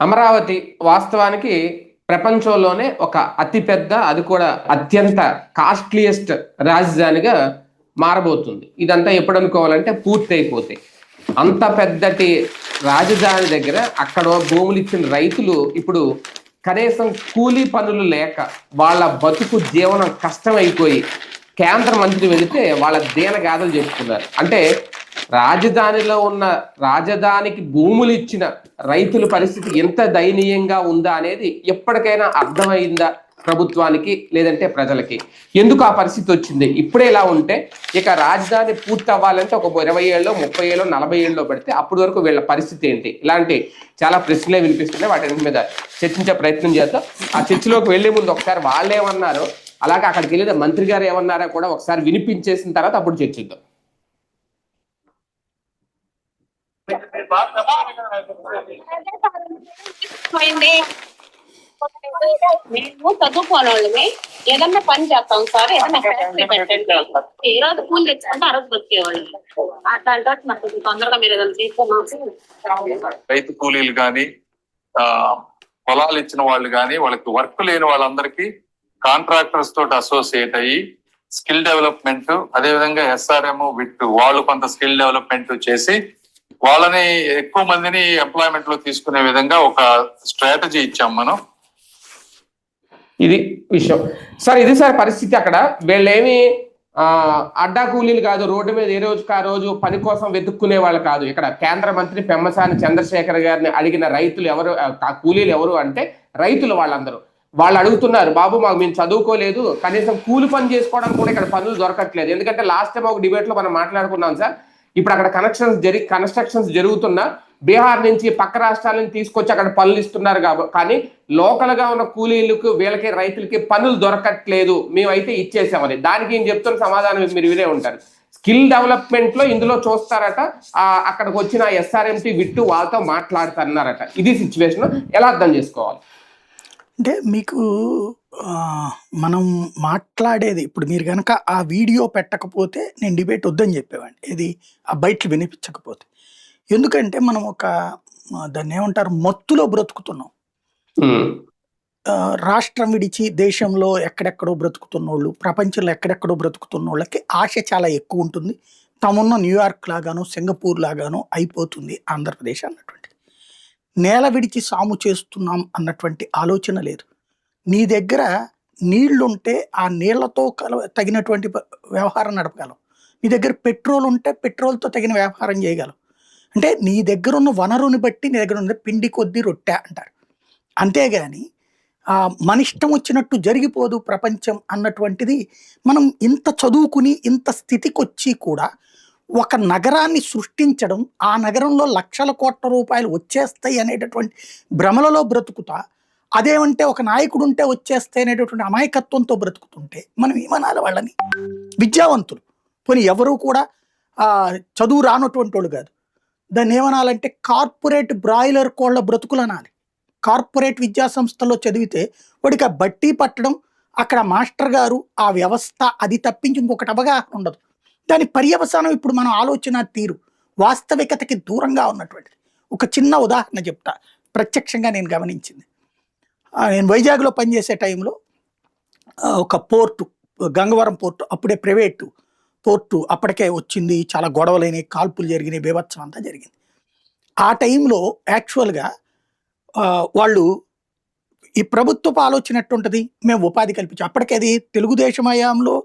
అమరావతి వాస్తవానికి ప్రపంచంలోనే ఒక అతిపెద్ద అది కూడా అత్యంత కాస్ట్లీయెస్ట్ రాజధానిగా మారబోతుంది. ఇదంతా ఎప్పుడు అనుకోవాలంటే పూర్తి అయిపోతే అంత పెద్దటి రాజధాని దగ్గర అక్కడ భూములు ఇచ్చిన రైతులు ఇప్పుడు కనీసం కూలీ పనులు లేక వాళ్ళ బతుకు జీవనం కష్టమైపోయి కేంద్ర మంత్రి వెళితే వాళ్ళ దీనగాథలు చెప్పుకున్నారు అంటే రాజధానిలో ఉన్న రాజధానికి భూములు ఇచ్చిన రైతుల పరిస్థితి ఎంత దయనీయంగా ఉందా అనేది ఎప్పటికైనా అర్థమైందా ప్రభుత్వానికి లేదంటే ప్రజలకి? ఎందుకు ఆ పరిస్థితి వచ్చింది? ఇప్పుడే ఇలా ఉంటే ఇక రాజధాని పూర్తి అవ్వాలంటే ఒక ఇరవై ఏళ్ళు ముప్పై ఏళ్ళు నలభై ఏళ్ళలో పెడితే అప్పటి వరకు వీళ్ళ పరిస్థితి ఏంటి? ఇలాంటి చాలా ప్రశ్నలే వినిపిస్తున్నాయి. వాటి మీద చర్చించే ప్రయత్నం చేద్దాం. ఆ చర్చలోకి వెళ్ళే ముందు ఒకసారి వాళ్ళు ఏమన్నారో అలాగే అక్కడికి వెళ్ళిన మంత్రి గారు ఏమన్నారో కూడా ఒకసారి వినిపించేసిన తర్వాత అప్పుడు చర్చిద్దాం. పోయింది మేము చదువుకోని వాళ్ళమే ఏదన్నా పని చేస్తాం సార్. ఏదన్నా ఫ్యాక్టరీ పెట్టండి. ఏ రోజు కూలి తెచ్చుకుంటే ఆ రోజు బతికేవాళ్ళు. అట్లాంటి వాటి నాకు తొందరగా మీరు ఏదైనా తీసుకున్నాం రైతు కూలీలు కానీ పొలాలు ఇచ్చిన వాళ్ళు కానీ వాళ్ళకి వర్క్ లేని వాళ్ళందరికీ కాంట్రాక్టర్స్ తోటి అసోసియేట్ అయ్యి స్కిల్ డెవలప్మెంట్ అదే విధంగా ఎస్ఆర్ఎం విట్ వాళ్ళు కొంత స్కిల్ డెవలప్మెంట్ చేసి వాళ్ళని ఎక్కువ మందిని ఎంప్లాయ్మెంట్లో తీసుకునే విధంగా ఒక స్ట్రాటజీ ఇచ్చాం మనం. ఇది విషయం. సార్ ఇది సార్ పరిస్థితి అక్కడ. వీళ్ళేమి ఆ, అడ్డా కూలీలు కాదు రోడ్డు మీద ఏ రోజుకి ఆ రోజు పని కోసం వెతుక్కునే వాళ్ళు కాదు. ఇక్కడ కేంద్ర మంత్రి పెమ్మసాని చంద్రశేఖర్ గారిని అడిగిన రైతులు ఎవరు ఆ కూలీలు ఎవరు అంటే రైతులు వాళ్ళందరూ. వాళ్ళు అడుగుతున్నారు బాబు మాకు మేము చదువుకోలేదు కనీసం కూలి పని చేసుకోవడానికి కూడా ఇక్కడ పనులు దొరకట్లేదు. ఎందుకంటే లాస్ట్ టైం ఒక డిబేట్లో మనం మాట్లాడుకున్నాం సార్ ఇప్పుడు అక్కడ కనెక్షన్స్ జరి కన్స్ట్రక్షన్స్ జరుగుతున్నా బీహార్ నుంచి పక్క రాష్ట్రాల నుంచి తీసుకొచ్చి అక్కడ పనులు ఇస్తున్నారు కాబట్టి కానీ లోకల్గా ఉన్న కూలీలకు వీళ్ళకి రైతులకి పనులు దొరకట్లేదు. మేమైతే ఇచ్చేసామని. దానికి ఏం చెప్తున్న సమాధానం మీరు వినే ఉంటారు. స్కిల్ డెవలప్మెంట్లో ఇందులో చూస్తారట. అక్కడికి వచ్చిన ఎస్ఆర్ఎంటీ విట్టు వాళ్ళతో మాట్లాడుతున్నారట. ఇది సిచ్యువేషన్ ఎలా అర్థం చేసుకోవాలి? అంటే మీకు మనం మాట్లాడేది ఇప్పుడు మీరు కనుక ఆ వీడియో పెట్టకపోతే నేను డిబేట్ వద్దని చెప్పేవాడిని. ఇది ఆ బయటలు వినిపించకపోతే. ఎందుకంటే మనం ఒక దాన్ని ఏమంటారు? మత్తులో బ్రతుకుతున్నాం. రాష్ట్రం విడిచి దేశంలో ఎక్కడెక్కడో బ్రతుకుతున్నోళ్ళు ప్రపంచంలో ఎక్కడెక్కడో బ్రతుకుతున్న వాళ్ళకి ఆశ చాలా ఎక్కువ ఉంటుంది. తామున్న న్యూయార్క్ లాగాను సింగపూర్ లాగాను అయిపోతుంది ఆంధ్రప్రదేశ్ అన్నటువంటిది నేల విడిచి సాము చేస్తున్నాం అన్నటువంటి ఆలోచన లేదు. నీ దగ్గర నీళ్ళుంటే ఆ నీళ్ళతో కల తగినటువంటి వ్యవహారం నడపగలం నీ దగ్గర పెట్రోల్ ఉంటే పెట్రోల్తో తగిన వ్యాపారం చేయగలం అంటే నీ దగ్గర ఉన్న వనరుని బట్టి నీ దగ్గర ఉన్న పిండి కొద్ది రొట్టె అంటారు. అంతేగాని మన ఇష్టం వచ్చినట్టు జరిగిపోదు ప్రపంచం అన్నటువంటిది మనం ఇంత చదువుకుని ఇంత స్థితికి వచ్చి కూడా ఒక నగరాన్ని సృష్టించడం ఆ నగరంలో లక్షల కోట్ల రూపాయలు వచ్చేస్తాయి అనేటటువంటి భ్రమలలో బ్రతుకుతా అదేమంటే ఒక నాయకుడు ఉంటే వచ్చేస్తాయి అనేటటువంటి అమాయకత్వంతో బ్రతుకుతుంటే మనం ఏమనాలి వాళ్ళని? విద్యావంతులు. పోనీ ఎవరూ కూడా చదువు రానటువంటి వాళ్ళు కాదు. దాన్ని ఏమనాలంటే కార్పొరేట్ బ్రాయిలర్ కోళ్ళ బ్రతుకులు అనాలి కార్పొరేట్ విద్యా సంస్థల్లో చదివితే వాడికి ఆ బట్టి పట్టడం అక్కడ మాస్టర్ గారు ఆ వ్యవస్థ అది తప్పించి ఇంకొకటి అవగాహన ఉండదు. దాని పర్యవసానం ఇప్పుడు మనం ఆలోచన తీరు వాస్తవికతకి దూరంగా ఉన్నటువంటిది. ఒక చిన్న ఉదాహరణ చెప్తా. ప్రత్యక్షంగా నేను గమనించింది. నేను వైజాగ్లో పనిచేసే టైంలో ఒక పోర్టు గంగవరం పోర్టు అప్పుడే ప్రైవేటు పోర్టు అప్పటికే వచ్చింది. చాలా గొడవలైనవి కాల్పులు జరిగినాయి బీభత్సం అంతా జరిగింది. ఆ టైంలో యాక్చువల్గా వాళ్ళు ఈ ప్రభుత్వపు ఆలోచన ఎట్టుంటుంది మేము ఉపాధి కల్పించాం. అప్పటికే అది తెలుగుదేశం హయాంలో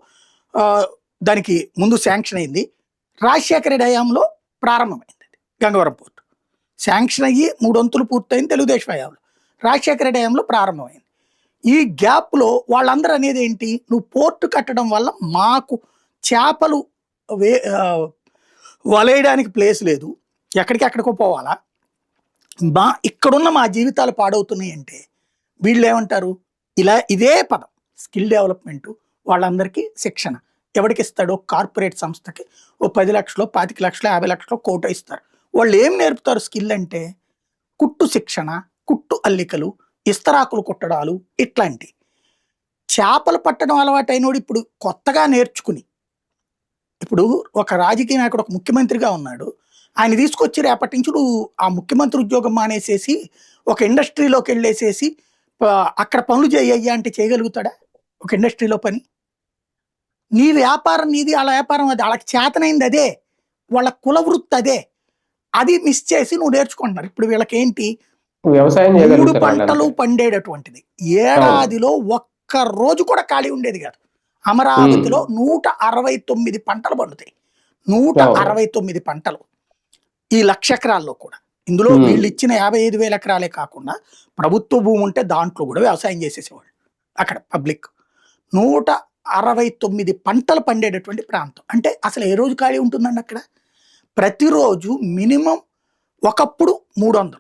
దానికి ముందు శాంక్షన్ అయింది. రాజశేఖర రెడ్డి హయాంలో ప్రారంభమైంది గంగవరం పోర్టు. శాంక్షన్ అయ్యి మూడొంతులు పూర్తయింది తెలుగుదేశం హయాంలో. రాజశేఖర రెడ్డి హయాంలో ప్రారంభమైంది. ఈ గ్యాప్లో వాళ్ళందరూ అనేది ఏంటి? నువ్వు పోర్టు కట్టడం వల్ల మాకు చేపలు వే వలేయడానికి ప్లేస్ లేదు. ఎక్కడికి ఎక్కడికో పోవాలా? మా ఇక్కడున్న మా జీవితాలు పాడవుతున్నాయి అంటే వీళ్ళు ఏమంటారు ఇలా ఇదే పదం స్కిల్ డెవలప్మెంటు వాళ్ళందరికీ శిక్షణ. ఎవరికి ఇస్తాడో కార్పొరేట్ సంస్థకి. ఓ పది లక్షలు పాతిక లక్షలు యాభై లక్షలు కోట ఇస్తారు. వాళ్ళు ఏం నేర్పుతారు స్కిల్ అంటే? కుట్టు శిక్షణ కుట్టు అల్లికలు ఇస్తరాకులు కుట్టడాలు ఇట్లాంటి. చేపలు పట్టడం అలవాటైనోడు ఇప్పుడు కొత్తగా నేర్చుకుని. ఇప్పుడు ఒక రాజకీయ నాయకుడు ఒక ముఖ్యమంత్రిగా ఉన్నాడు. ఆయన తీసుకొచ్చి రేపటి నుంచి ఆ ముఖ్యమంత్రి ఉద్యోగం మానేసేసి ఒక ఇండస్ట్రీలోకి వెళ్ళేసేసి అక్కడ పనులు చేయ అంటే చేయగలుగుతాడా? ఒక ఇండస్ట్రీలో పని? నీ వ్యాపారం నీది వాళ్ళ వ్యాపారం అది. వాళ్ళకి చేతనైంది అదే. వాళ్ళ కుల వృత్తి అదే. అది మిస్ చేసి నువ్వు నేర్చుకుంటున్నారు. ఇప్పుడు వీళ్ళకి ఏంటి వ్యవసాయం మూడు పంటలు. పండేటటువంటిది. ఏడాదిలో ఒక్క రోజు కూడా ఖాళీ ఉండేది కాదు. అమరావతిలో నూట అరవై తొమ్మిది పంటలు పండుతాయి. నూట. అరవై తొమ్మిది పంటలు. ఈ లక్ష ఎకరాల్లో కూడా. ఇందులో. వీళ్ళు ఇచ్చిన యాభై ఐదు వేల ఎకరాలే కాకుండా ప్రభుత్వ భూమి ఉంటే దాంట్లో కూడా వ్యవసాయం చేసేసేవాళ్ళు. అక్కడ పబ్లిక్. నూట అరవై తొమ్మిది పంటలు పండేటటువంటి ప్రాంతం. అంటే అసలు ఏ రోజు ఖాళీ ఉంటుందండి అక్కడ? ప్రతిరోజు మినిమం ఒకప్పుడు మూడు వందలు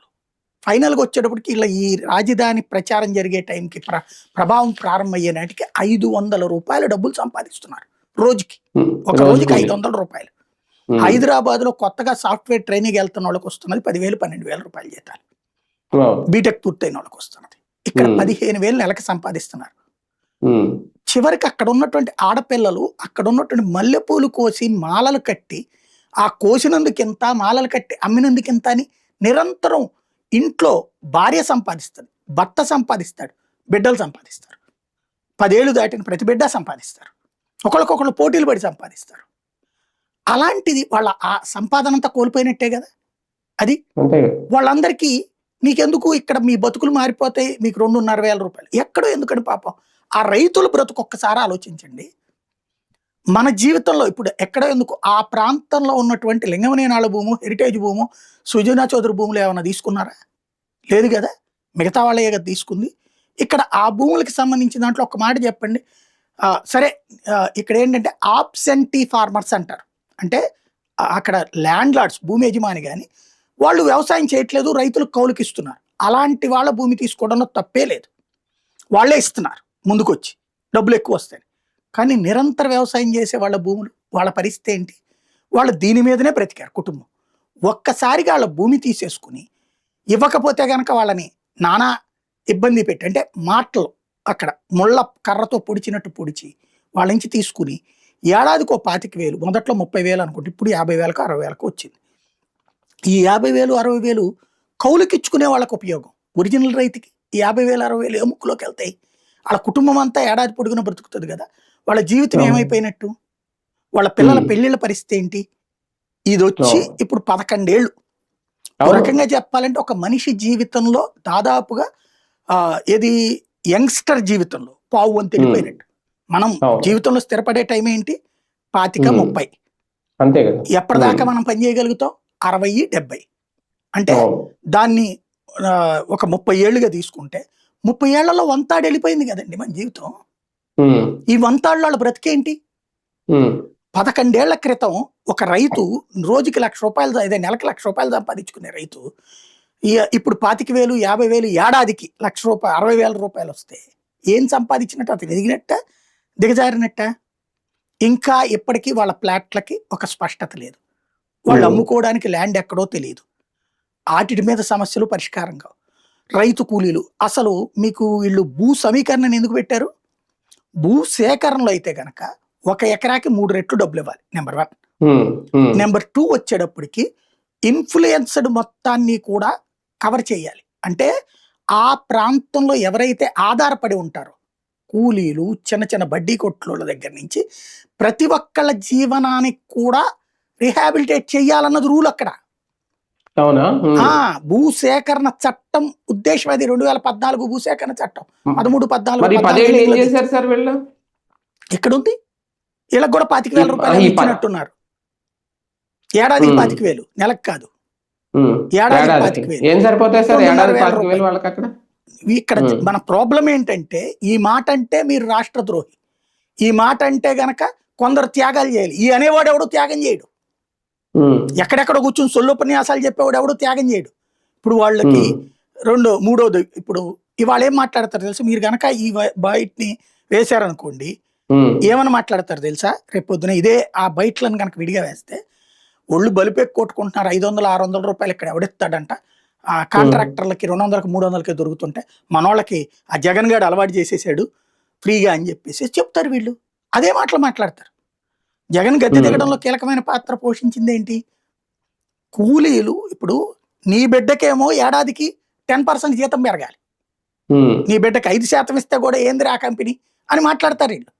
ఫైనల్గా వచ్చేటప్పటికి ఇలా ఈ రాజధాని ప్రచారం జరిగే టైంకి ప్ర ప్రభావం ప్రారంభమయ్యే నాటికి ఐదు వందల రూపాయల డబ్బులు సంపాదిస్తున్నారు రోజుకి. ఒక రోజు రోజుకి. ఐదు వందల రూపాయలు. ఉమ్, హైదరాబాద్లో కొత్తగా సాఫ్ట్వేర్ ట్రైనింగ్ వెళ్తున్న వాళ్ళకి వస్తున్నది పదివేలు పన్నెండు వేల రూపాయలు జీతాలు. బీటెక్ పూర్తయిన వాళ్ళకి వస్తున్నది. ఇక్కడ. పదిహేను వేలు నెలకి సంపాదిస్తున్నారు. చివరికి అక్కడ ఉన్నటువంటి ఆడపిల్లలు అక్కడ ఉన్నటువంటి మల్లెపూలు కోసి మాలలు కట్టి ఆ కోసినందుకు ఎంత మాలలు కట్టి అమ్మినందుకు ఎంత అని నిరంతరం ఇంట్లో భార్య సంపాదిస్తుంది భర్త సంపాదిస్తాడు బిడ్డలు సంపాదిస్తారు. పదేళ్ళు దాటిన ప్రతి బిడ్డ సంపాదిస్తారు. ఒకరికొకరు పోటీలు పడి సంపాదిస్తారు. అలాంటిది వాళ్ళ ఆ సంపాదన అంతా కోల్పోయినట్టే కదా? అది. వాళ్ళందరికీ నీకెందుకు ఇక్కడ మీ బతుకులు మారిపోతాయి మీకు రెండున్నర వేల రూపాయలు. ఎక్కడో ఎందుకని పాపం? ఆ రైతుల బ్రతుకు ఒక్కసారి ఆలోచించండి. మన జీవితంలో ఇప్పుడు ఎక్కడ ఎందుకు ఆ ప్రాంతంలో ఉన్నటువంటి లింగమనేనాళ్ళ భూము హెరిటేజ్ భూము సుజనా చౌదరి భూములు ఏమైనా తీసుకున్నారా? లేదు కదా? మిగతా వాళ్ళే కదా తీసుకుంది. ఇక్కడ ఆ భూములకి సంబంధించిన దాంట్లో ఒక మాట చెప్పండి. సరే ఇక్కడ ఏంటంటే ఆబ్సెంటీ ఫార్మర్స్ అంటారు. అంటే అక్కడ ల్యాండ్ లార్డ్స్ భూమి యజమాని కానీ వాళ్ళు వ్యవసాయం చేయట్లేదు రైతులు కౌలుకి ఇస్తున్నారు అలాంటి వాళ్ళ భూమి తీసుకోవడంలో తప్పే లేదు. వాళ్ళే ఇస్తున్నారు. ముందుకొచ్చి డబ్బులు ఎక్కువ వస్తాయి. కానీ నిరంతర వ్యవసాయం చేసే వాళ్ళ భూములు వాళ్ళ పరిస్థితి ఏంటి? వాళ్ళు దీని మీదనే బ్రతికారు కుటుంబం. ఒక్కసారిగా వాళ్ళ భూమి తీసేసుకుని ఇవ్వకపోతే కనుక వాళ్ళని నానా ఇబ్బంది పెట్టి అంటే మాటలు అక్కడ ముళ్ళ కర్రతో పొడిచినట్టు పొడిచి వాళ్ళ నుంచి తీసుకుని ఏడాదికో పాతిక వేలు మొదట్లో ముప్పై వేలు అనుకుంటే ఇప్పుడు యాభై వేలకు అరవై వేలకు వచ్చింది. ఈ యాభై వేలు అరవై వేలు కౌలుకిచ్చుకునే వాళ్ళకు ఉపయోగం. ఒరిజినల్ రైతుకి యాభై వేలు అరవై వేలు ఏ ముక్కులోకి వెళ్తాయి? వాళ్ళ కుటుంబం అంతా ఏడాది పొడుగున బ్రతుకుతుంది కదా వాళ్ళ జీవితం. ఏమైపోయినట్టు వాళ్ళ పిల్లల. పెళ్ళిళ్ళ పరిస్థితి ఏంటి ఇది వచ్చి. ఇప్పుడు పదకొండేళ్ళు ఒక. రకంగా చెప్పాలంటే ఒక మనిషి జీవితంలో దాదాపుగా ఏది యంగ్స్టర్ జీవితంలో పావు వంతు వెళ్ళిపోయినట్టు మనం. జీవితంలో స్థిరపడే టైం ఏంటి పాతిక. ముప్పై అంతే కదా ఎప్పటిదాకా. మనం పని చేయగలుగుతాం అరవై డెబ్బై అంటే. దాన్ని ఒక ముప్పై ఏళ్ళుగా తీసుకుంటే ముప్పై ఏళ్ళలో వంతాడు వెళ్ళిపోయింది కదండి మన జీవితం. ఈ వంతాళ్ళు బ్రతికేంటి? పదకొండేళ్ళ క్రితం ఒక రైతు రోజుకి లక్ష రూపాయలు అదే నెలకి లక్ష రూపాయలు సంపాదించుకునే రైతు ఇప్పుడు పాతిక వేలు యాభై వేలు ఏడాదికి లక్ష రూపాయలు అరవై వేల రూపాయలు వస్తే ఏం సంపాదించినట్టు అతను ఎదిగినట్ట? దిగజారినట్ట? ఇంకా ఇప్పటికీ వాళ్ళ ప్లాట్లకి ఒక స్పష్టత లేదు. వాళ్ళు. అమ్ముకోవడానికి ల్యాండ్ ఎక్కడో తెలియదు. వాటి మీద సమస్యలు పరిష్కారం కావు. రైతు కూలీలు. అసలు మీకు వీళ్ళు భూ సమీకరణను ఎందుకు పెట్టారు? భూ సేకరణలో అయితే గనక ఒక ఎకరాకి మూడు రెట్లు డబ్బులు ఇవ్వాలి నెంబర్ వన్. నెంబర్ టూ వచ్చేటప్పటికి ఇన్ఫ్లుయెన్స్డ్ మొత్తాన్ని కూడా కవర్ చేయాలి. అంటే ఆ ప్రాంతంలో ఎవరైతే ఆధారపడి ఉంటారో కూలీలు చిన్న చిన్న బడ్డీ కొట్ల దగ్గర నుంచి ప్రతి ఒక్కళ్ళ జీవనానికి కూడా రిహాబిలిటేట్ చేయాలన్నది రూల్ అక్కడ. అవునా? ఉమ్, ఆ భూ సేకరణ చట్టం ఉద్దేశం అది రెండు వేల పద్నాలుగు భూసేకరణ చట్టం పదమూడు పద్నాలుగు మరి పద్నాలుగు పదేళ్ళు ఏం ఎన్నికల్లో చేశారు సార్ వీళ్ళు? ఎక్కడ ఉంది వీళ్ళకి కూడా పాతిక వేల రూపాయలు ఇచ్చినట్టున్నారు ఏడాదికి ఉమ్. పాతిక వేలు నెలకు కాదు. ఉమ్, ఏడాదికి ఏడాదికి. పాతిక వేలు. ఏం సరిపోతాయి సార్? రెండున్నర ఏడాది వేల పాతిక వేలు రూపాయలు. వాళ్ళకి అక్కడ? ఇక్కడ. మన ప్రాబ్లం ఏంటంటే ఈ మాట అంటే మీరు రాష్ట్రద్రోహి. ఈ మాట అంటే గనక కొందరు త్యాగాలు చేయాలి. ఈ అనేవాడు ఎవడు త్యాగం చేయడు. ఎక్కడెక్కడ కూర్చుని సొల్లుపన్యాసాలు చెప్పేవాడు ఎవడు త్యాగం చేయడు. ఇప్పుడు వాళ్ళకి రెండు మూడోది ఇప్పుడు ఇవాళ ఏం మాట్లాడతారు తెలుసు? మీరు గనక ఈ బయటని వేశారనుకోండి ఏమని మాట్లాడతారు తెలుసా? రేపు పొద్దున ఇదే ఆ బయటలను కనుక విడిగా వేస్తే ఒళ్ళు బలిపెక్కి కొట్టుకుంటున్నారు ఐదు వందలు ఆరు వందల రూపాయలు ఇక్కడ ఎవడెత్తాడంట. ఆ కాంట్రాక్టర్లకి రెండు వందలకి మూడు వందలకి దొరుకుతుంటే మనోళ్ళకి ఆ జగన్ గారు అలవాటు చేసేసాడు ఫ్రీగా అని చెప్పేసి చెప్తారు వీళ్ళు. అదే మాటలు మాట్లాడతారు. జగన్ గద్దె. దిగడంలో కీలకమైన పాత్ర పోషించింది ఏంటి కూలీలు ఇప్పుడు నీ బిడ్డకేమో ఏడాదికి టెన్ పర్సెంట్ జీతం పెరగాలి. నీ బిడ్డకి ఐదు శాతం ఇస్తే కూడా ఏంది ఆ కంపెనీ అని మాట్లాడతారు వీళ్ళు.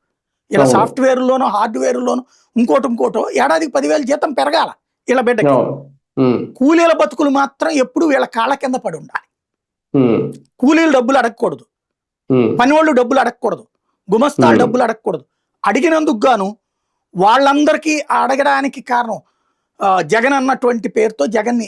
ఇలా. సాఫ్ట్వేర్లోనో హార్డ్వేర్లోనో ఇంకోటి ఇంకోటో ఏడాదికి పదివేలు జీతం పెరగాల వీళ్ళ బిడ్డకి. కూలీల బతుకులు మాత్రం ఎప్పుడు వీళ్ళ కాళ్ళ కింద పడి ఉండాలి. కూలీలు డబ్బులు అడగకూడదు. పనివాళ్ళు డబ్బులు అడగకూడదు. గుమస్తాలు. డబ్బులు అడగకూడదు. అడిగినందుకు గాను వాళ్ళందరికీ అడగడానికి కారణం జగన్ అన్నటువంటి పేరుతో జగన్ని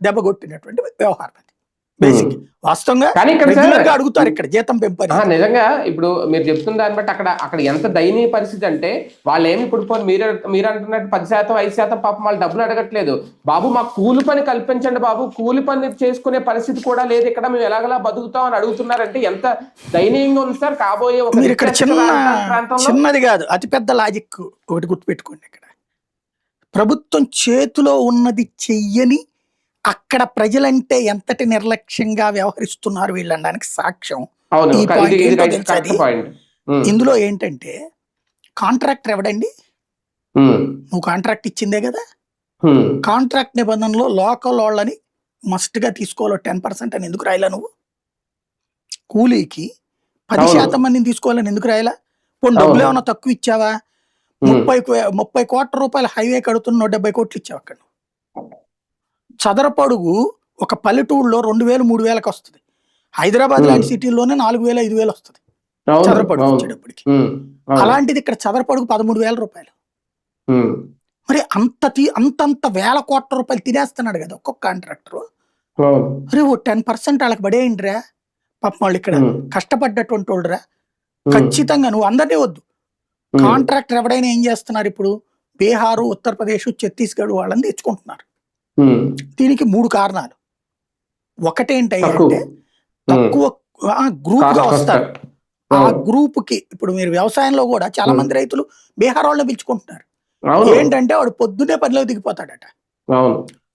దెబ్బగొట్టినటువంటి వ్యవహారం అది. బేసిక్ వాస్తవంగా కానీ ఇక్కడ అడుగుతారు ఇక్కడ జీతం పెంపని. ఆ, నిజంగా ఇప్పుడు మీరు చెప్తున్న దాన్ని బట్టి అక్కడ అక్కడ ఎంత దయనీయ పరిస్థితి అంటే వాళ్ళు ఏమి ఇప్పుడు పోనీ మీరు మీరు అంటున్నట్టు పది శాతం ఐదు శాతం పాపం వాళ్ళు డబ్బులు అడగట్లేదు. బాబు మాకు కూలి పని కల్పించండి బాబు. కూలి పని చేసుకునే పరిస్థితి కూడా లేదు. ఇక్కడ మేము ఎలాగలా బతుకుతాం అని అడుగుతున్నారంటే ఎంత దయనీయంగా ఉంది సార్? కాబోయే ఒక మీరు ఇక్కడ చిన్న చిన్నది కాదు అతిపెద్ద లాజిక్ ఒకటి గుర్తుపెట్టుకోండి ఇక్కడ. ప్రభుత్వం చేతిలో ఉన్నది చెయ్యని అక్కడ ప్రజలంటే ఎంతటి నిర్లక్ష్యంగా వ్యవహరిస్తున్నారు వీళ్ళనడానికి సాక్ష్యం? ఈ? పాయింట్ ఇందులో ఏంటంటే కాంట్రాక్టర్ ఎవడండి? నువ్వు కాంట్రాక్ట్ ఇచ్చిందే కదా? కాంట్రాక్ట్ నిబంధనలో లోకల్ వాళ్ళని మస్ట్గా తీసుకోవాలి టెన్ పర్సెంట్ అని ఎందుకు రాయలా నువ్వు? కూలీకి పది. శాతం మందిని తీసుకోవాలని ఎందుకు రాయలా? పోనీ డబ్బులు. ఏమైనా తక్కువ ఇచ్చావా? ముప్పై ముప్పై కోట్ల రూపాయల హైవే కడుతున్న నూట డెబ్బై కోట్లు ఇచ్చావు అక్కడ చదరపడుగు ఒక పల్లెటూరులో రెండు వేలు మూడు వేలకు వస్తుంది. హైదరాబాద్. లాంటి సిటీల్లోనే నాలుగు వేలు ఐదు వేలు వస్తుంది. చదరపడుగు వచ్చేటప్పటికి. అలాంటిది ఇక్కడ చదరపడుగు పదమూడు వేల రూపాయలు. మరి అంత తీ అంతంత వేల కోట్ల రూపాయలు తినేస్తున్నాడు కదా ఒక్కొక్క కాంట్రాక్టర్. అరే ఓ టెన్ పర్సెంట్ వాళ్ళకి పడేయండిరా. పాపం వాళ్ళు ఇక్కడ కష్టపడ్డటువంటి వాళ్ళరా. ఖచ్చితంగా నువ్వు అందరినీ వద్దు. కాంట్రాక్టర్ ఎవడైనా ఏం చేస్తున్నారు ఇప్పుడు? బీహారు ఉత్తరప్రదేశ్ ఛత్తీస్గఢ్ వాళ్ళని తెచ్చుకుంటున్నారు. దీనికి మూడు కారణాలు. ఒకటేంటి తక్కువ. గ్రూప్గా వస్తారు. ఆ గ్రూప్కి ఇప్పుడు మీరు వ్యవసాయంలో కూడా చాలా. మంది రైతులు బీహార్ వాళ్ళని పిలుచుకుంటున్నారు ఏంటంటే వాడు పొద్దునే పనిలో దిగిపోతాడట.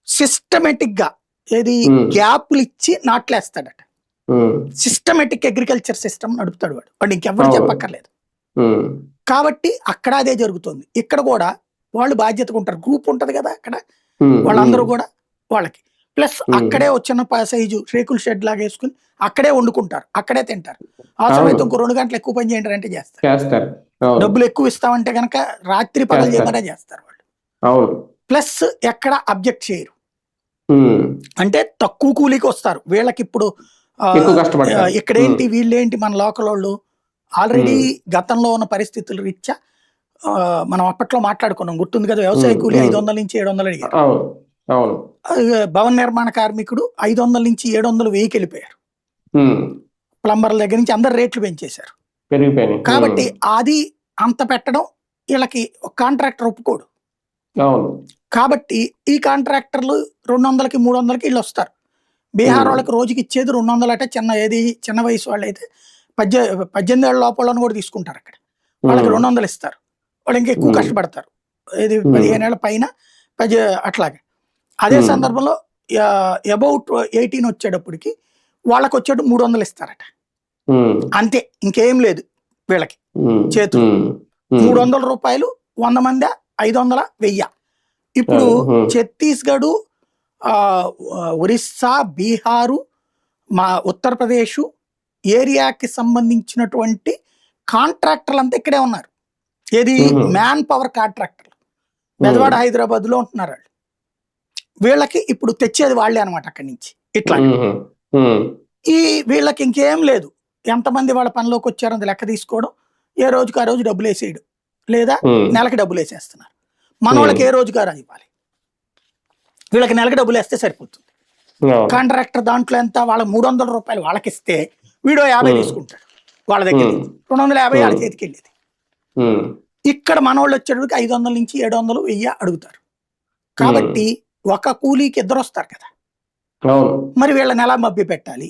సిస్టమేటిక్గా ఏది. గ్యాప్లు ఇచ్చి నాట్లేస్తాడట. సిస్టమేటిక్ అగ్రికల్చర్ సిస్టమ్ నడుపుతాడు వాడు. వాడు ఇంకెవరు. చెప్పక్కర్లేదు. కాబట్టి అక్కడ అదే జరుగుతుంది. ఇక్కడ కూడా వాళ్ళు బాధ్యతగా ఉంటారు గ్రూప్ ఉంటది కదా అక్కడ. వాళ్ళందరూ కూడా వాళ్ళకి. ప్లస్. అక్కడే ప- సైజు రేకుల షెడ్ లాగా వేసుకుని అక్కడే వండుకుంటారు. అక్కడే తింటారు. అవసరమైతే అవును. ఇంకో రెండు గంటలు ఎక్కువ పని చేయండి అంటే చేస్తారు. డబ్బులు ఎక్కువ ఇస్తామంటే గనక రాత్రి చేస్తారు. చేయమనే చేస్తారు వాళ్ళు. ప్లస్ ఎక్కడ అబ్జెక్ట్ చేయరు. అంటే తక్కువ కూలీకి వస్తారు. వీళ్ళకి ఇప్పుడు ఆ. ఆ, ఇక్కడేంటి వీళ్ళేంటి మన లోకల్ వాళ్ళు ఆల్రెడీ గతంలో ఉన్న పరిస్థితుల రీత్యా ఆ, మనం అప్పట్లో మాట్లాడుకున్నాం. గుర్తుంది కదా వ్యవసాయ కూలీ. ఐదు వందల నుంచి ఏడు వందలు అడిగారు. అవును ఆ, భవన నిర్మాణ కార్మికుడు ఐదు వందల నుంచి ఏడు వందలు వెయ్యికి వెళ్ళిపోయారు. ప్లంబర్ల దగ్గర నుంచి అందరు రేట్లు పెంచేశారు. కాబట్టి అది అంత పెట్టడం వీళ్ళకి కాంట్రాక్టర్ ఒప్పుకోడు. కాబట్టి ఈ కాంట్రాక్టర్లు రెండు వందలకి మూడు వందలకి వీళ్ళు వస్తారు. బీహార్. వాళ్ళకి రోజుకి ఇచ్చేది రెండు వందలు అంటే చిన్న ఏది చిన్న వయసు వాళ్ళు అయితే పద్దె పద్దెనిమిది ఏళ్ళ లోపలను కూడా తీసుకుంటారు అక్కడ. వాళ్ళకి రెండు వందలు ఇస్తారు. వాళ్ళు ఇంకా ఎక్కువ. కష్టపడతారు. ఇది. పదిహేను ఏళ్ళ పైన పది అట్లాగే. అదే. సందర్భంలో అబౌట్ ఎయిటీన్ వచ్చేటప్పటికి వాళ్ళకి వచ్చేటప్పుడు మూడు వందలు ఇస్తారట అంతే ఇంకేం లేదు వీళ్ళకి. చేతులు. మూడు వందల రూపాయలు వంద మంది ఐదు వందల వెయ్యి. ఇప్పుడు. ఛత్తీస్గఢ్ ఆ, ఒరిస్సా బీహారు మా ఉత్తరప్రదేశ్ ఏరియాకి సంబంధించినటువంటి కాంట్రాక్టర్లు అంతా ఇక్కడే ఉన్నారు. ఏది. మ్యాన్ పవర్ కాంట్రాక్టర్లు బెదవాడ హైదరాబాద్లో ఉంటున్నారు వాళ్ళు. వీళ్ళకి ఇప్పుడు తెచ్చేది వాళ్ళే అనమాట అక్కడి నుంచి. ఇట్లా ఈ వీళ్ళకి ఇంకేం లేదు. ఎంతమంది వాళ్ళ పనిలోకి వచ్చారో లెక్క తీసుకోవడం. ఏ రోజుకి ఆ రోజు డబ్బులు వేసేయడం. లేదా నెలకి డబ్బులు వేసేస్తున్నారు. మన వాళ్ళకి ఏ రోజుకి ఆ రోజు ఇవ్వాలి వీళ్ళకి నెలకి డబ్బులు వేస్తే సరిపోతుంది. కాంట్రాక్టర్ దాంట్లో ఎంత? వాళ్ళకి మూడు వందల రూపాయలు వాళ్ళకి ఇస్తే వీడో యాభై. తీసుకుంటాడు. వాళ్ళ దగ్గర. రెండు వందల యాభై వాళ్ళ. చేతికి వెళ్ళేది. ఇక్కడ మన వాళ్ళు వచ్చేటప్పటికి ఐదు వందల నుంచి ఏడు వందలు వెయ్యి అడుగుతారు. కాబట్టి ఒక కూలీకి ఇద్దరు వస్తారు కదా మరి వీళ్ళని ఎలా మభ్య పెట్టాలి?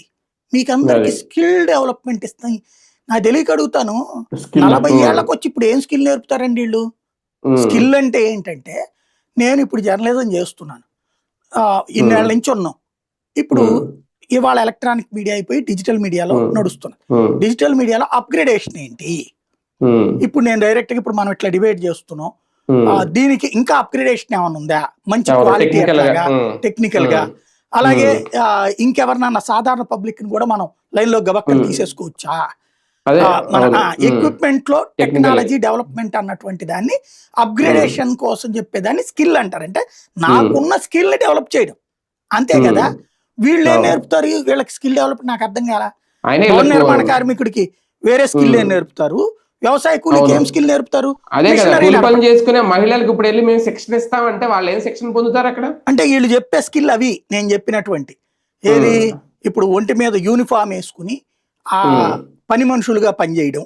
మీకు అందరికి అదే. స్కిల్ డెవలప్మెంట్ ఇస్తాయి నాకు తెలియక అడుగుతాను. నలభై ఏళ్ళకి వచ్చి ఇప్పుడు ఏం స్కిల్ నేర్పుతారండి వీళ్ళు? ఉమ్, స్కిల్ అంటే ఏంటంటే నేను ఇప్పుడు జర్నలిజం చేస్తున్నాను. ఆ, ఇన్నేళ్ళ నుంచి ఉన్నాం. ఇప్పుడు ఇవాళ ఎలక్ట్రానిక్ మీడియా అయిపోయి డిజిటల్ మీడియాలో Hmm. ఉమ్, డిజిటల్ మీడియాలో అప్గ్రేడేషన్ ఏంటి? ఇప్పుడు నేను డైరెక్ట్గా ఇప్పుడు మనం ఇట్లా డిబేట్ చేస్తున్నాం. ఆ, దీనికి ఇంకా అప్గ్రేడేషన్ ఏమైనా ఉందా మంచి క్వాలిటీ. టెక్నికల్గా ఉమ్. అలాగే ఇంకెవరినన్నా సాధారణ పబ్లిక్ని కూడా మనం లైన్లో గబక్కలు. తీసేసుకోవచ్చా. ఎక్విప్మెంట్లో. టెక్నాలజీ డెవలప్మెంట్ అన్నటువంటి దాన్ని అప్గ్రేడేషన్ కోసం చెప్పేదాన్ని స్కిల్ అంటారు అంటే నాకున్న స్కిల్ని డెవలప్ చేయడం అంతే. కదా వీళ్ళు ఏం. నేర్పుతారు వీళ్ళకి స్కిల్ డెవలప్ నాకు అర్థం కాల నిర్మాణ కార్మికుడికి వేరే స్కిల్ ఏం. నేర్పుతారు వ్యవసాయ కూలికి. ఏం స్కిల్ నేర్పుతారు అదే కదా కూలి. పని చేసుకునే మహిళలకు ఇప్పుడు వెళ్ళి మేము శిక్షణ ఇస్తామంటే వాళ్ళు ఏం శిక్షణ పొందుతారు అక్కడ అంటే వీళ్ళు చెప్పే స్కిల్ అవి నేను చెప్పినటువంటి ఏది. ఇప్పుడు ఒంటి మీద యూనిఫామ్ వేసుకుని ఆ. పని మనుషులుగా పనిచేయడం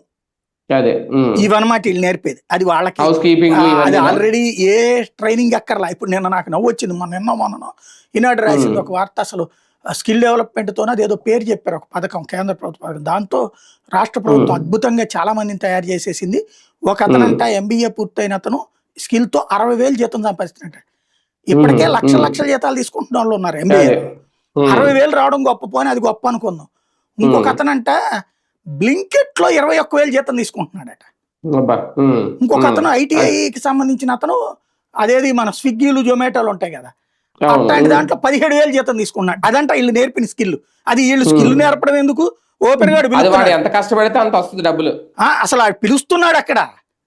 అదే. ఇవన్నమాట వీళ్ళు నేర్పేది అది వాళ్ళకి హౌస్ కీపింగ్ అది ఆల్రెడీ ఏ ట్రైనింగ్ అక్కర్లా ఇప్పుడు నిన్న నాకు నవ్వు వచ్చింది మొన్న నిన్న మొన్న ఈనాడు రాసింది. ఒక వార్త అసలు స్కిల్ డెవలప్మెంట్ తోనే అదేదో పేరు చెప్పారు ఒక పథకం కేంద్ర ప్రభుత్వ పథకం దాంతో రాష్ట్ర ప్రభుత్వం. అద్భుతంగా చాలా మందిని తయారు చేసేసింది ఒక అతనంట ఎంబీఏ పూర్తయిన అతను స్కిల్తో అరవై వేలు జీతం సంపాదిస్తున్నట్ట ఇప్పటికే. లక్ష. లక్షల జీతాలు తీసుకుంటున్న వాళ్ళు ఉన్నారు ఎంబీఏ. అరవై వేలు రావడం గొప్ప పోని అది గొప్ప అనుకుందాం ఇంకొక. అతనంట బ్లింకెట్లో ఇరవై ఒక్క వేలు జీతం తీసుకుంటున్నాడట. ఇంకొక. అతను ఐటీఐకి సంబంధించిన అతను అదేది మన స్విగ్గీలు జొమాటోలు ఉంటాయి కదా అట్లాంటి దాంట్లో పదిహేడు వేలు జీతం తీసుకున్నాడు. అదంట వీళ్ళు నేర్పిన స్కిల్. అది వీళ్ళు స్కిల్. నేర్పడం ఎందుకు? ఓపెన్గా ఎంత కష్టపడితే అంత వస్తుంది డబ్బులు. అసలు పిలుస్తున్నాడు అక్కడ.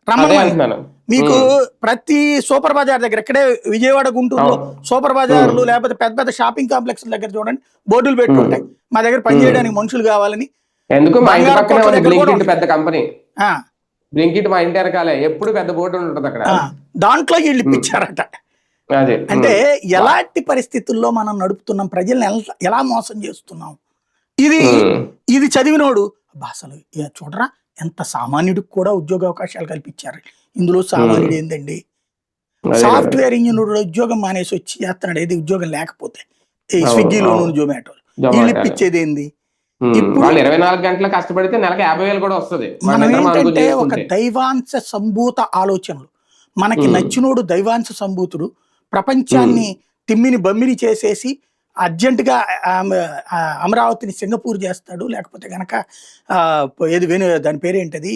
రమ్మని. మీకు ప్రతి సూపర్ బజార్ దగ్గర ఇక్కడే విజయవాడ గుంటూరులో. సూపర్ బజార్లు. లేకపోతే పెద్ద పెద్ద షాపింగ్ కాంప్లెక్స్ దగ్గర చూడండి బోర్డులు పెట్టి. ఉంటాయి. మా దగ్గర పని. చేయడానికి మనుషులు కావాలని. ఎందుకు? మా ఇంటి పక్కనే బ్లింకిట్ పెద్ద కంపెనీ. బ్లింకిట్ మా ఇంటి వెనకాలే. ఎప్పుడు పెద్ద బోర్డు ఉంటుంది అక్కడ దాంట్లో వీళ్ళు ఇప్పించారట. అంటే ఎలాంటి పరిస్థితుల్లో మనం నడుపుతున్నాం? ప్రజల్ని ఎలా- మోసం చేస్తున్నాం? ఇది. ఇది చదివినోడు అసలు చూడరా? ఎంత సామాన్యుడికి కూడా ఉద్యోగ అవకాశాలు కల్పించారు. ఇందులో సామాన్యుడు ఏందండి. సాఫ్ట్వేర్ ఇంజనీర్ ఉద్యోగం మానేసి వచ్చి చేస్తున్నాడు. ఏది? ఉద్యోగం లేకపోతే. ఈ అవును, స్విగ్గీలో అవును. జొమాటో. వీళ్ళు ఇప్పించేది ఏంది. ఇప్పుడు- ఇరవై నాలుగు గంటలు కష్టపడితే నెలకి యాభై వేలు కూడా వస్తుంది. మనం ఏంటంటే ఒక. దైవాంశ సంభూత ఆలోచనలు. మనకి. నచ్చినోడు దైవాంశ సంభూతుడు ప్రపంచాన్ని తిమ్మిని బమ్మిని చేసేసి అర్జెంటుగా అమరావతిని సింగపూర్ చేస్తాడు లేకపోతే గనక ఆ, ఏది వెను దాని పేరేంటది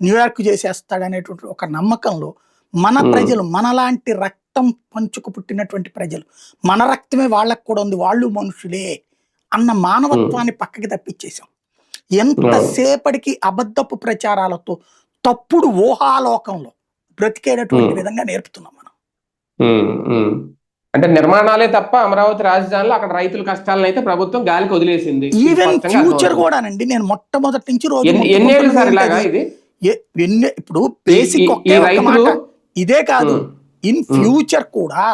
న్యూయార్క్ చేసేస్తాడు అనేటువంటి ఒక నమ్మకంలో మన. ప్రజలు మనలాంటి రక్తం పంచుకు పుట్టినటువంటి ప్రజలు మన రక్తమే వాళ్ళకు కూడా ఉంది వాళ్ళు మనుషులే అన్న మానవత్వాన్ని పక్కకి తప్పించేశాం ఎంతసేపటికి అబద్ధపు ప్రచారాలతో తప్పుడు ఊహాలోకంలో బ్రతికేటటువంటి. విధంగా నేర్పుతున్నాం మనం. అంటే నిర్మాణాలే తప్ప అమరావతి రాజధానిలో అక్కడ రైతుల కష్టాలను అయితే ప్రభుత్వం గాలికి వదిలేసింది. Even future. కూడానండి నేను మొట్టమొదటి నుంచి రోజు ఎన్ని మొత్తం ఎన్ని ఏళ్ళు మొత్తం సార్ ఇలాగా? ఇది? ఎన్ని- ఇప్పుడు బేసిక్ ఇదే కాదు. ఇన్ ఫ్యూచర్ కూడా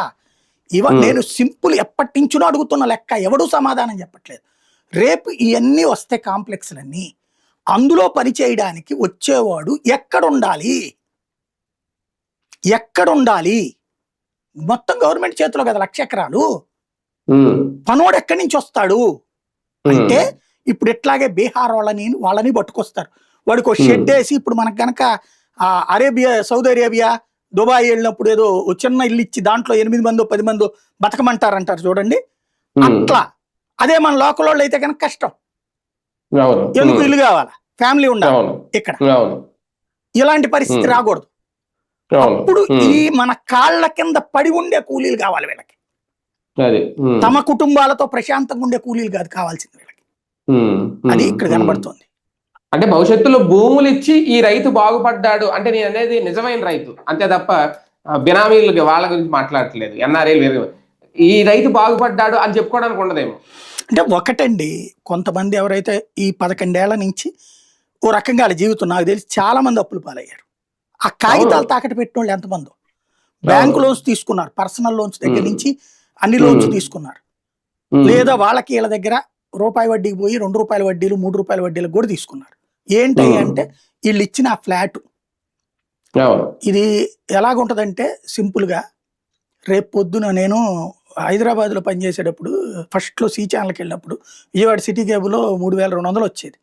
ఇవ. నేను సింపుల్ ఎప్పటి నుంచో అడుగుతున్న లెక్క ఎవడూ సమాధానం చెప్పట్లేదు. రేపు ఇవన్నీ వస్తే కాంప్లెక్స్లన్నీ అందులో పని చేయడానికి వచ్చేవాడు ఎక్కడ ఉండాలి ఎక్కడ ఉండాలి మొత్తం గవర్నమెంట్ చేతిలో కదా లక్ష ఎకరాలు. పనోడు ఎక్కడి నుంచి వస్తాడు. అంటే ఇప్పుడు ఇట్లాగే బీహార్ వాళ్ళని వాళ్ళని పట్టుకొస్తారు. వాడికి ఒక షెడ్ వేసి ఇప్పుడు మనకు గనక ఆ అరేబియా సౌదీ అరేబియా దుబాయ్ వెళ్ళినప్పుడు ఏదో చిన్న ఇల్లు ఇచ్చి దాంట్లో ఎనిమిది మందో పది మందో బతకమంటారంటారు చూడండి. అట్లా. అదే మన లోకల్ వాళ్ళు అయితే కనుక కష్టం. ఎందుకు. ఇల్లు కావాలా? ఫ్యామిలీ ఉండాలి ఇక్కడ. ఇలాంటి పరిస్థితి. రాకూడదు. ఉమ్. ఈ మన కాళ్ళ కింద పడి ఉండే కూలీలు కావాలి వీళ్ళకి. తమ కుటుంబాలతో ప్రశాంతంగా ఉండే కూలీలు కాదు కావాల్సింది వీళ్ళకి. అది ఇక్కడ. కనబడుతుంది. అంటే భవిష్యత్తులో భూములు ఇచ్చి ఈ రైతు బాగుపడ్డాడు అంటే నేను అనేది నిజమైన రైతు. అంతే తప్ప బినామీలు వాళ్ళ గురించి మాట్లాడట్లేదు. ఎన్ఆర్ఏలు వేరే ఈ రైతు బాగుపడ్డాడు అని చెప్పుకోవడానికి ఉండదేమో. అంటే ఒకటండి కొంతమంది ఎవరైతే ఈ పదకొండేళ్ళ నుంచి ఓ రకంగా జీవితం నాకు తెలిసి చాలా మంది అప్పులు పాలయ్యారు. ఆ కాగితాలు. తాకట్టు పెట్టిన వాళ్ళు ఎంతమందో బ్యాంక్. లోన్స్ తీసుకున్నారు పర్సనల్ లోన్స్ దగ్గర. నుంచి అన్ని లోన్స్. తీసుకున్నారు లేదా వాళ్ళకి వీళ్ళ దగ్గర రూపాయి వడ్డీకి పోయి రెండు రూపాయల వడ్డీలు మూడు రూపాయల వడ్డీలకు కూడా తీసుకున్నారు ఏంటి. అంటే వీళ్ళు ఇచ్చిన ఆ ఫ్లాట్ ఇది ఎలాగుంటదంటే సింపుల్గా రేపు పొద్దున నేను హైదరాబాద్లో పనిచేసేటప్పుడు ఫస్ట్లో సి ఛానల్కి వెళ్ళినప్పుడు విజయవాడ సిటీ కేబుల్లో మూడు వేల రెండు వందలు వచ్చేది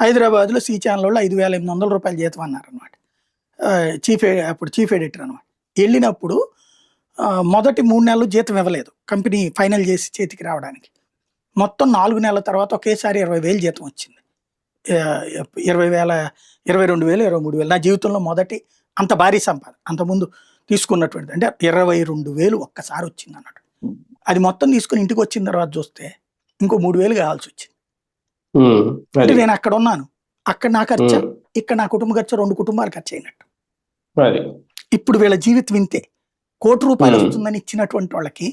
హైదరాబాద్లో సి ఛానల్ వాళ్ళు ఐదు వేల ఎనిమిది వందల రూపాయలు జీతం అన్నారనమాట చీఫ్ అప్పుడు చీఫ్ ఎడిటర్ అనమాట వెళ్ళినప్పుడు మొదటి మూడు నెలలు జీతం ఇవ్వలేదు. కంపెనీ ఫైనల్ చేసి చేతికి రావడానికి. మొత్తం నాలుగు నెలల తర్వాత ఒకేసారి ఇరవై వేలు జీతం వచ్చింది. ఇరవై వేల ఇరవై రెండు వేలు ఇరవై మూడు వేలు. నా జీవితంలో మొదటి అంత భారీ సంపాదన. అంతకుముందు తీసుకున్నటువంటి అంటే ఇరవై రెండు వేలు ఒక్కసారి వచ్చింది అన్నట్టు అది మొత్తం తీసుకుని ఇంటికి వచ్చిన తర్వాత చూస్తే ఇంకో మూడు వేలు కావాల్సి వచ్చింది. అంటే నేను అక్కడ ఉన్నాను. అక్కడ నా ఖర్చు ఇక్కడ నా కుటుంబ ఖర్చు రెండు కుటుంబాలు ఖర్చు అయినట్టు. ఇప్పుడు వీళ్ళ జీవితం వింతే కోటి రూపాయలు. వస్తుందని ఇచ్చినటువంటి వాళ్ళకి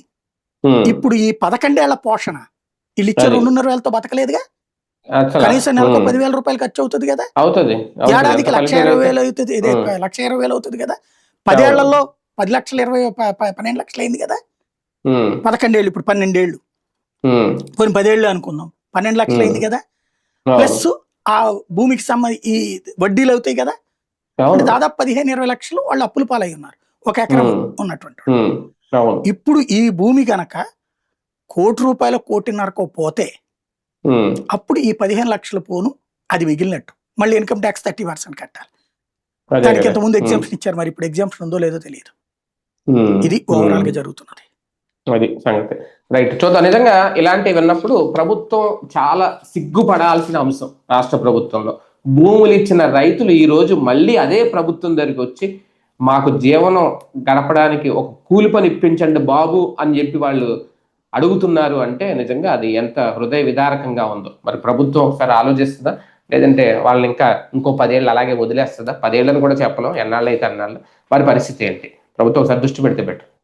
ఇప్పుడు ఈ పదకొండేళ్ళ పోషణ వీళ్ళు ఇచ్చే. రెండున్నర వేలతో బతకలేదుగా? కనీసం నెలకు పదివేల రూపాయలు ఖర్చు అవుతుంది కదా? అవుతుంది. ఏడాదికి లక్ష ఇరవై? వేలు అవుతుంది. ఇదే. లక్ష ఇరవై వేలు అవుతుంది కదా? పదేళ్ళలో పది లక్షలు ఇరవై పన్నెండు లక్షలు అయింది కదా? పదకొండేళ్ళు ఇప్పుడు పన్నెండేళ్ళు. కొన్ని పదేళ్ళు అనుకుందాం. పన్నెండు లక్షలు. అయింది కదా? ప్లస్ ఆ భూమికి సంబంధ ఈ వడ్డీలు అవుతాయి కదా? దాదాపు పదిహేను ఇరవై లక్షలు వాళ్ళు అప్పులు పాలై ఉన్నారు. ఒక ఎకరం. ఉన్నటువంటి ఇప్పుడు ఈ భూమి గనక కోటి రూపాయల కోటిన్నరకు పోతే అప్పుడు ఈ పదిహేను లక్షల పోను అది మిగిలినట్టు. మళ్ళీ ఇన్కమ్ ట్యాక్స్ థర్టీ పర్సెంట్ కట్టాలి. దానికి. ఇంతకుముందు ఎగ్జామ్షన్ ఇచ్చారు మరి. ఇప్పుడు ఎగ్జామ్షన్ ఉందో లేదో తెలియదు. ఇది. ఓవరాల్గా జరుగుతున్నది. అది సంగతి. రైట్. చూద్దాం. నిజంగా ఇలాంటివి విన్నప్పుడు ప్రభుత్వం చాలా సిగ్గుపడాల్సిన అంశం రాష్ట్ర ప్రభుత్వంలో. భూములు ఇచ్చిన రైతులు ఈరోజు మళ్ళీ అదే ప్రభుత్వం దగ్గరికి వచ్చి మాకు జీవనం గడపడానికి ఒక కూలి పని ఇప్పించండి బాబు అని చెప్పి వాళ్ళు అడుగుతున్నారు అంటే నిజంగా అది ఎంత హృదయ విదారకంగా ఉందో. మరి ప్రభుత్వం ఒకసారి ఆలోచిస్తుందా? లేదంటే వాళ్ళని ఇంకా ఇంకో పదేళ్ళు అలాగే వదిలేస్తుందా? పదేళ్ళని కూడా చెప్పలేం ఎన్నాళ్ళు అయితే అన్నాళ్ళు. వారి పరిస్థితి ఏంటి? ప్రభుత్వం ఒకసారి దృష్టి పెడితే బెటర్.